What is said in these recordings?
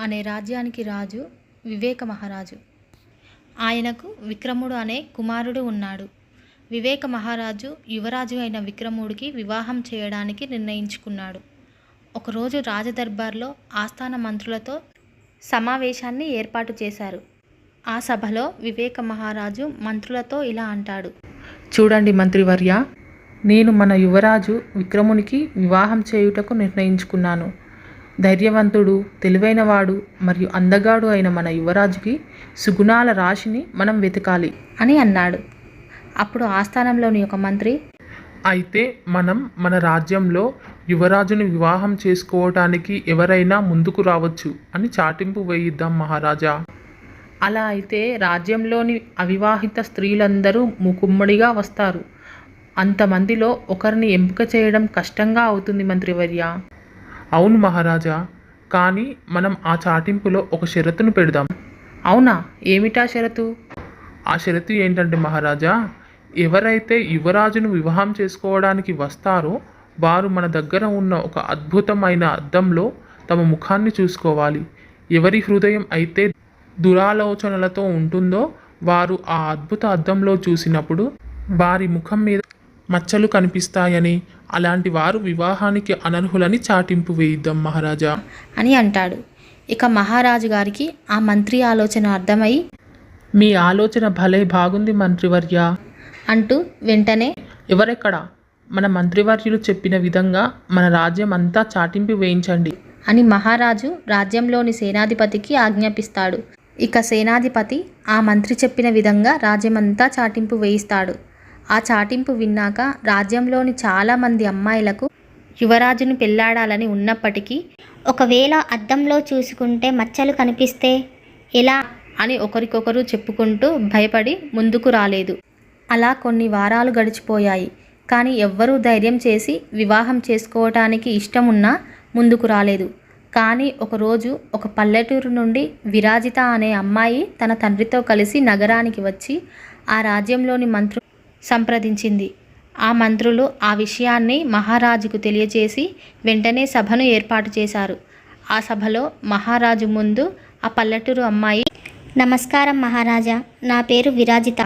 అనే రాజ్యానికి రాజు వివేక మహారాజు. ఆయనకు విక్రముడు అనే కుమారుడు ఉన్నాడు. వివేక మహారాజు యువరాజు అయిన విక్రముడికి వివాహం చేయడానికి నిర్ణయించుకున్నాడు. ఒకరోజు రాజదర్బార్లో ఆస్థాన మంత్రులతో సమావేశాన్ని ఏర్పాటు చేశారు. ఆ సభలో వివేక మహారాజు మంత్రులతో ఇలా అంటాడు. చూడండి మంత్రివర్య నేను మన యువరాజు విక్రమునికి వివాహం చేయుటకు నిర్ణయించుకున్నాను. ధైర్యవంతుడు తెలివైనవాడు మరియు అందగాడు అయిన మన యువరాజుకి సుగుణాల రాశిని మనం వెతకాలి అని అన్నాడు. అప్పుడు ఆస్థానంలోని ఒక మంత్రి అయితే మనం మన రాజ్యంలో యువరాజుని వివాహం చేసుకోవటానికి ఎవరైనా ముందుకు రావచ్చు అని చాటింపు వేయిద్దాం మహారాజా. అలా అయితే రాజ్యంలోని అవివాహిత స్త్రీలందరూ ముకుమ్మడిగా వస్తారు. అంతమందిలో ఒకరిని ఎంపిక చేయడం కష్టంగా అవుతుంది మంత్రివర్య. అవును మహారాజా కానీ మనం ఆ చాటింపులో ఒక షరతును పెడదాం. అవునా? ఏమిటా షరతు? ఆ షరతు ఏంటంటే మహారాజా ఎవరైతే యువరాజును వివాహం చేసుకోవడానికి వస్తారో వారు మన దగ్గర ఉన్న ఒక అద్భుతమైన అద్దంలో తమ ముఖాన్ని చూసుకోవాలి. ఎవరి హృదయం అయితే దురాలోచనలతో ఉంటుందో వారు ఆ అద్భుత అద్దంలో చూసినప్పుడు వారి ముఖం మీద మచ్చలు కనిపిస్తాయని అలాంటి వారు వివాహానికి అనర్హులని చాటింపు వేయిద్దాం మహారాజా. అని అంటాడు. ఇక మహారాజు గారికి ఆ మంత్రి ఆలోచన అర్థమై మీ ఆలోచన భలే బాగుంది మంత్రివర్య. అంటూ వెంటనే ఎవరెక్కడ? మన మంత్రివర్యులు చెప్పిన విధంగా మన రాజ్యం అంతా చాటింపు వేయించండి. అని మహారాజు రాజ్యంలోని సేనాధిపతికి ఆజ్ఞాపిస్తాడు. ఇక సేనాధిపతి ఆ మంత్రి చెప్పిన విధంగా రాజ్యమంతా చాటింపు వేయిస్తాడు. ఆ చాటింపు విన్నాక రాజ్యంలోని చాలామంది అమ్మాయిలకు యువరాజును పెళ్ళాడాలని ఉన్నప్పటికీ ఒకవేళ అద్దంలో చూసుకుంటే మచ్చలు కనిపిస్తే ఎలా అని ఒకరికొకరు చెప్పుకుంటూ భయపడి ముందుకు రాలేదు. అలా కొన్ని వారాలు గడిచిపోయాయి. కానీ ఎవ్వరూ ధైర్యం చేసి వివాహం చేసుకోవటానికి ఇష్టమున్నా ముందుకు రాలేదు. కానీ ఒకరోజు ఒక పల్లెటూరు నుండి విరాజిత అనే అమ్మాయి తన తండ్రితో కలిసి నగరానికి వచ్చి ఆ రాజ్యంలోని మంత్రు సంప్రదించింది. ఆ మంత్రులు ఆ విషయాన్ని మహారాజుకు తెలియజేసి వెంటనే సభను ఏర్పాటు చేశారు. ఆ సభలో మహారాజు ముందు ఆ పల్లెటూరు అమ్మాయి నమస్కారం మహారాజా నా పేరు విరాజిత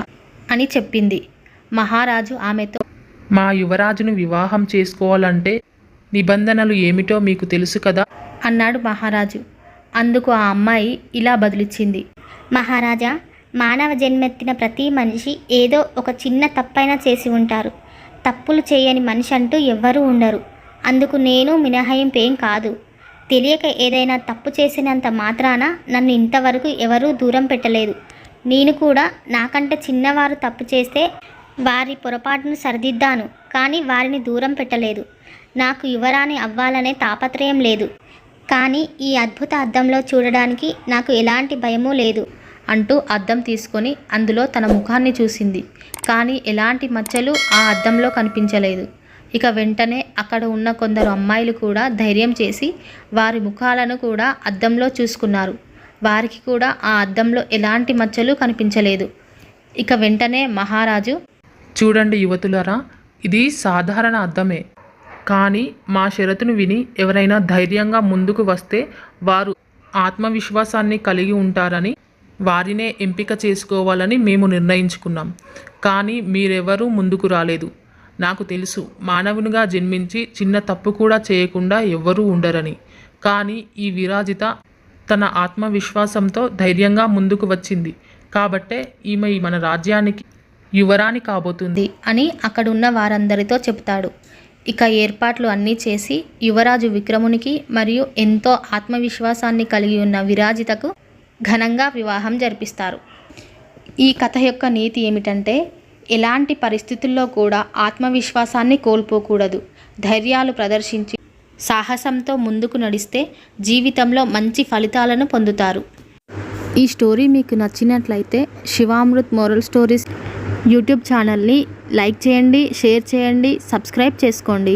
అని చెప్పింది. మహారాజు ఆమెతో మా యువరాజును వివాహం చేసుకోవాలంటే నిబంధనలు ఏమిటో మీకు తెలుసు కదా? అన్నాడు మహారాజు. అందుకు ఆ అమ్మాయి ఇలా బదులిచ్చింది. మహారాజా మానవ జన్మెత్తిన ప్రతి మనిషి ఏదో ఒక చిన్న తప్పైనా చేసి ఉంటారు. తప్పులు చేయని మనిషి అంటూ ఎవ్వరూ ఉండరు. అందుకు నేను మినహాయింపేం కాదు. తెలియక ఏదైనా తప్పు చేసినంత మాత్రాన నన్ను ఇంతవరకు ఎవరూ దూరం పెట్టలేదు. నేను కూడా నాకంటే చిన్నవారు తప్పు చేస్తే వారి పొరపాటును సరిదిద్దాను కానీ వారిని దూరం పెట్టలేదు. నాకు యువరాణి అవ్వాలనే తాపత్రయం లేదు. కానీ ఈ అద్భుత అద్దంలో చూడడానికి నాకు ఎలాంటి భయమూ లేదు. అంటూ అద్దం తీసుకొని అందులో తన ముఖాన్ని చూసింది. కానీ ఎలాంటి మచ్చలు ఆ అద్దంలో కనిపించలేదు. ఇక వెంటనే అక్కడ ఉన్న కొందరు అమ్మాయిలు కూడా ధైర్యం చేసి వారి ముఖాలను కూడా అద్దంలో చూసుకున్నారు. వారికి కూడా ఆ అద్దంలో ఎలాంటి మచ్చలు కనిపించలేదు. ఇక వెంటనే మహారాజు చూడండి యువతులరా ఇది సాధారణ అద్దమే. కానీ మా షరతును విని ఎవరైనా ధైర్యంగా ముందుకు వస్తే వారు ఆత్మవిశ్వాసాన్ని కలిగి ఉంటారని వారినే ఎంపిక చేసుకోవాలని మేము నిర్ణయించుకున్నాం. కానీ మీరెవరూ ముందుకు రాలేదు. నాకు తెలుసు మానవునిగా జన్మించి చిన్న తప్పు కూడా చేయకుండా ఎవ్వరూ ఉండరని. కానీ ఈ విరాజిత తన ఆత్మవిశ్వాసంతో ధైర్యంగా ముందుకు వచ్చింది. కాబట్టే ఈమె మన రాజ్యానికి యువరాణి కాబోతుంది అని అక్కడున్న వారందరితో చెప్తాడు. ఇక ఏర్పాట్లు అన్నీ చేసి యువరాజు విక్రమునికి మరియు ఎంతో ఆత్మవిశ్వాసాన్ని కలిగి ఉన్న విరాజితకు ఘనంగా వివాహం జరిపిస్తారు. ఈ కథ యొక్క నీతి ఏమిటంటే ఎలాంటి పరిస్థితుల్లో కూడా ఆత్మవిశ్వాసాన్ని కోల్పోకూడదు. ధైర్యాలు ప్రదర్శించి సాహసంతో ముందుకు నడిస్తే జీవితంలో మంచి ఫలితాలను పొందుతారు. ఈ స్టోరీ మీకు నచ్చినట్లయితే శివామృత్ మోరల్ స్టోరీస్ యూట్యూబ్ ఛానల్ని లైక్ చేయండి షేర్ చేయండి సబ్స్క్రైబ్ చేసుకోండి.